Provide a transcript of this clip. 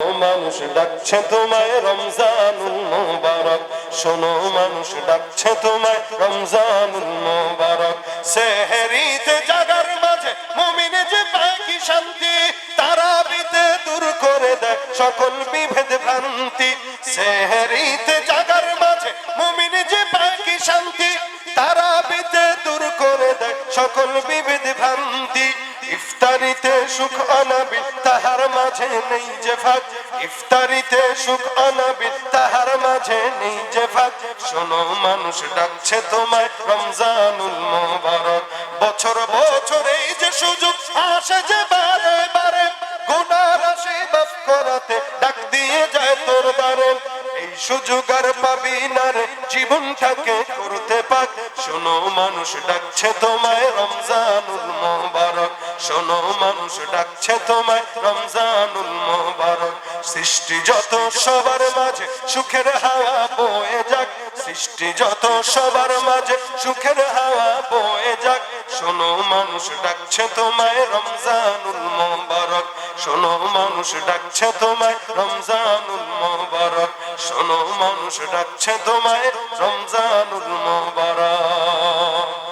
মানুষ ডাকছে তোমায় রমজানুল মোবারক। শোনো মানুষ ডাকছে তোমায় রমজানুল মোবারক। সেহেরিতে জাগার মাঝে মুমিনে যে পায় কি শান্তি তারা বিতে দূর করে দেয় সকল বিভেদ ভ্রান্তি। সেহেরিতে জাগার মাঝে মুমিনে যে পায় কি শান্তি তারা বিতে দূর করে দেয় সকল বিভেদ ইফতারিতে সুখ অনাবি তাহার মাঝে নেই যে ফাঁক ইফতারিতে সুখ অনাবি তাহার মাঝে নেই যে ফাঁক শোনো, মানুষ ডাকছে তোমায়, রমজানুল মোবারক। বছর বছর এই যে সুযোগ, আসে যে বারে বারে। গুনার আসে মাফ করাতে, ডাক দিয়ে যায় তোর দ্বারে। এই সুযোগ আর পাবি না রে, জীবনটাকে করতে পাক শোনো, মানুষ ডাকছে তোমায় মোবারক শোনো, মানুষ ডাকছে তোমায়, রমজানুল মোবারক। সৃষ্টি যত সবার মাঝে, সুখের হাওয়া বয়ে যাক। সৃষ্টি যত সবার মাঝে, সুখের হাওয়া বয়ে যাক। শোনো, মানুষ ডাকছে তোমায়, রমজানুল মোবারক। শোনো, মানুষ ডাকছে তোমায়, রমজানুল মোবারক। শোনো, মানুষ ডাকছে তোমায়, রমজানুল মোবারক।